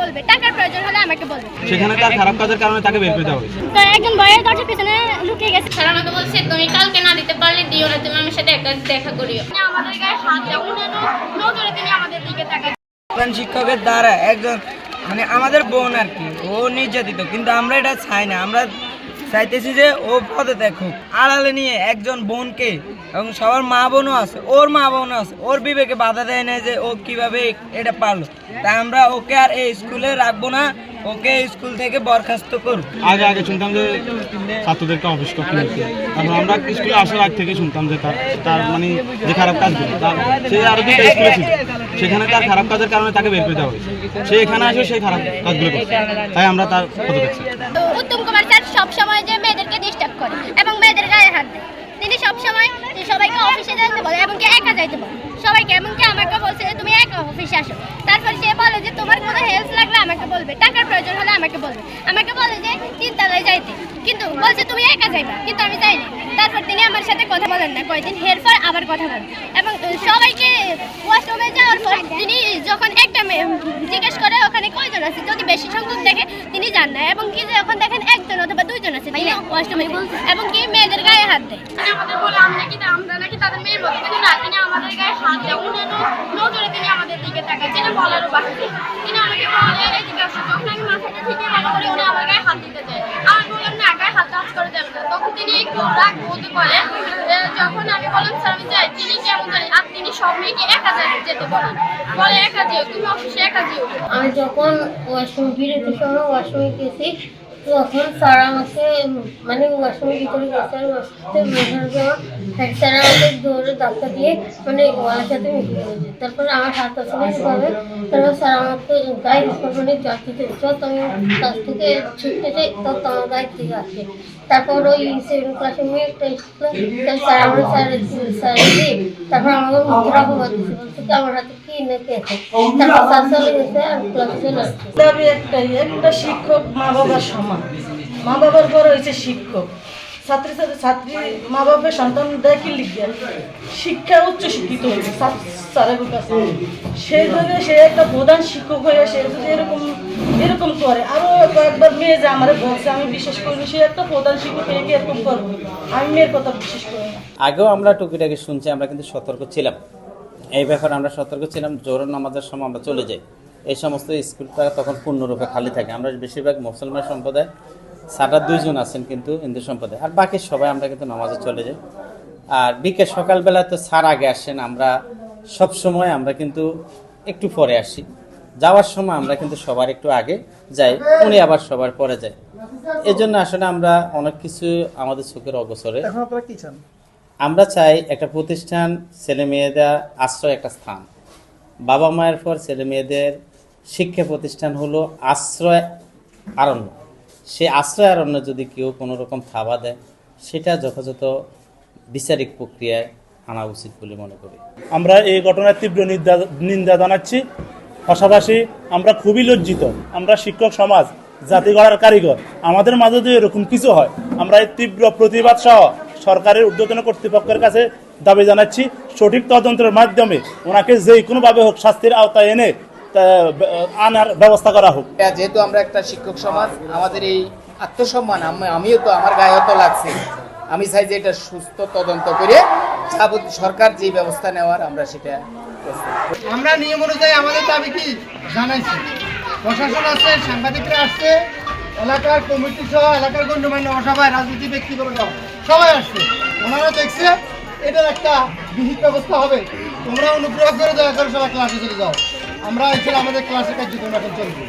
বলবে টাকার প্রয়োজন হলে আমাকে বলবে। সেখানে তার খারাপ কাজের কারণে তাকে বের তো একজন পিছনে লুকিয়ে গেছে। বলছে তুমি কালকে না দিতে পারলে দিও না তুমি আমার সাথে দেখা করিও। আমাদের গায়ে হাত নজরে আমাদের দিকে শিক্ষকের দ্বারা একজন মানে আমাদের বোন আর কি ও নির্যাতিত কিন্তু আমরা এটা চাই না। আমরা চাইতেছি যে ও পদে দেখুক আড়ালে নিয়ে একজন বোনকে এবং সবার মা বোনও আছে ওর মা বোনও আছে ওর বিবেকে বাধা দেয় না যে ও কীভাবে এটা পারল। তাই আমরা ওকে আর এই স্কুলে রাখব না ওকে এই স্কুল থেকে বরখাস্ত করুক আগে আগে শুনতাম যে ছাত্রদেরকে অফিস করতে তারপর আমরা স্কুলে আসার আগ থেকে শুনতাম যে তার তার মানে যে খারাপ কাজগুলো তার সে আরও দুটো স্কুলে ছিল। সেখানে তার খারাপ কাজের কারণে তাকে বের করে দেওয়া হয়েছে। সে এখানে আসে সেই খারাপ কাজগুলো করছে। তাই আমরা তার পদত্যাগ চাই। উত্তম কুমার স্যার সবসময় যে মেয়েদেরকে ডিস্টার্ব করে এবং মেয়েদের গায়ে হাত দেয় তিনি সবসময় যে সবাইকে অফিসে যেতে বলে এমনকি একা যাইতে বলে সবাইকে, এমনকি আমাকে বলছে তুমি একা অফিসে আসো। তারপর সে বলে যে, তোমার কোনো হেল্প লাগলে আমাকে বলবে টাকার প্রয়োজন হলে আমাকে বলবে। আমাকে বলে যে তিনতলায় যাইতে। কিন্তু বলছে তুমি একা যাইবা। কিন্তু আমি যাইনি। তারপর তিনি আমার সাথে কথা বলেন না। কয়েকদিন এরপর আবার কথা বলেন। এবং সবাইকে ওয়াশরুমে যাওয়ার পর তিনি যখন একটা মেয়ে জিজ্ঞেস করে ওখানে কয়জন আছে? যদি বেশি সংখ্যক দেখে তিনি যান না। এবং কি যখন দেখেন একজন অথবা দুইজন আছে তিনি ওয়াশরুমে এবং কি মেয়েদের গায়ে হাত দেয়। আমাদের বলে আমরা নাকি আমরা নাকি তাদের মেয়ের মতো কিন্তু না। তিনি আমাদের গায়ে হাত দেয়। উনানো নজরে তিনি আমাদের দিকে তাকায়। যেটা বলারও বাকি তিনি আমাকে বলে আমি যখন আমি বললাম আর তিনি সব মেয়েকে যেতে বলেন। বলে তুমি অফিসে একা যখন ওয়াশরুম বিরতির সময় ওয়াশরুমে গেছি। তখন স্যার আমাকে মানে ওয়াশরুমের ভিতরে গেছে ওয়াশরুমে স্যার আমাকে দৌড়ে ধাক্কা দিয়ে মানে সাথে মিশে দিয়েছে। তারপর আমার হাত আসলে পাবে তারপর স্যার আমাকে গায়ে মানে জল দিতে যত আমি কাছ থেকে ছুটতে যাই তত আমার গায়ে থেকে আসে। তারপর ওই সেভেন ক্লাসে মেয়ে একটা স্কুলে স্যার আমার স্যার স্যার তারপর আমাকে দিচ্ছে বলছে কি, আমার হাতে কি নাকি আছে? তারপর স্যার চলে গেছে চলে আসছে একটা শিক্ষক মা বাবার সমান। মা বাবার পর হয়েছে শিক্ষক। ছাত্রী ছাত্রী মা বাবার সন্তান কি লিখবে শিক্ষা উচ্চ শিক্ষিত হয়েছে স্যারের সে একটা প্রধান শিক্ষক হয়ে সে যদি এরকম এরকম করে আরও কয়েকবার মেয়ে যে আমার বলছে, আমি বিশেষ করি সে একটা প্রধান শিক্ষক হয়ে এরকম করব? আমি মেয়ের কথা বিশেষ করি আগেও আমরা টুকিটাকি শুনছি, আমরা কিন্তু সতর্ক ছিলাম। এই ব্যাপারে আমরা সতর্ক ছিলাম জোর নামাজের সময় আমরা চলে যাই। এই সমস্ত স্কুলটা তখন পূর্ণরূপে খালি থাকে। আমরা বেশিরভাগ মুসলমান সম্প্রদায় সারা দুইজন আছেন কিন্তু হিন্দু সম্প্রদায়। আর বাকি সবাই আমরা কিন্তু নামাজে চলে যাই। আর বিকেল সকালবেলা তো স্যার আগে আসেন আমরা সব সময় আমরা কিন্তু একটু পরে আসি। যাওয়ার সময় আমরা কিন্তু সবার একটু আগে যাই উনি আবার সবার পরে যায়। এজন্য আসলে আমরা অনেক কিছু আমাদের চোখের অগোচরে। আমরা চাই একটা প্রতিষ্ঠান ছেলে মেয়েদের আশ্রয় একটা স্থান। বাবা মায়ের পর ছেলে মেয়েদের শিক্ষা প্রতিষ্ঠান হলো আশ্রয় আরণ্য। সে আশ্রয় আরণ্য যদি কেউ কোনো রকম থাবা দেয়, সেটা যথাযথ বিচারিক প্রক্রিয়ায় আনা উচিত বলে মনে করি। আমরা এই ঘটনার তীব্র নিন্দা জানাচ্ছি। পাশাপাশি আমরা খুবই লজ্জিত। আমরা শিক্ষক সমাজ, জাতি গড়ার কারিগর, আমাদের মাঝে যদি এরকম কিছু হয়, আমরা এই তীব্র প্রতিবাদ সহ সরকারের ঊর্ধ্বতন কর্তৃপক্ষের কাছে দাবি জানাচ্ছি। সঠিক তদন্তের মাধ্যমে ওনাকে যে কোনোভাবে হোক শাস্তির আওতায় এনে আনার ব্যবস্থা করা হোক। যেহেতু আমরা একটা শিক্ষক সমাজ আমাদের এই আত্মসম্মান আমি- আমিও তো আমার গায়ে তো লাগছে। আমি চাই যে এটা সুস্থ তদন্ত করে সরকার যে ব্যবস্থা নেওয়ার আমরা সেটা আমরা নিয়ম অনুযায়ী আমাদের দাবি কি? জানাইছি। প্রশাসন আছে সাংবাদিকরা আসছে এলাকার কমিটি সহ এলাকার গণ্যমান্য অসভায় রাজনীতি ব্যক্তিবর্গ সবাই আসছে। ওনারা দেখছে এটার একটা বিহিত ব্যবস্থা হবে। তোমরা অনুগ্রহ করে দয়া করে সবাই ক্লাসে চলে যাও। আমরা এখানে আমাদের ক্লাসের কার্যক্রম এখন চলবে।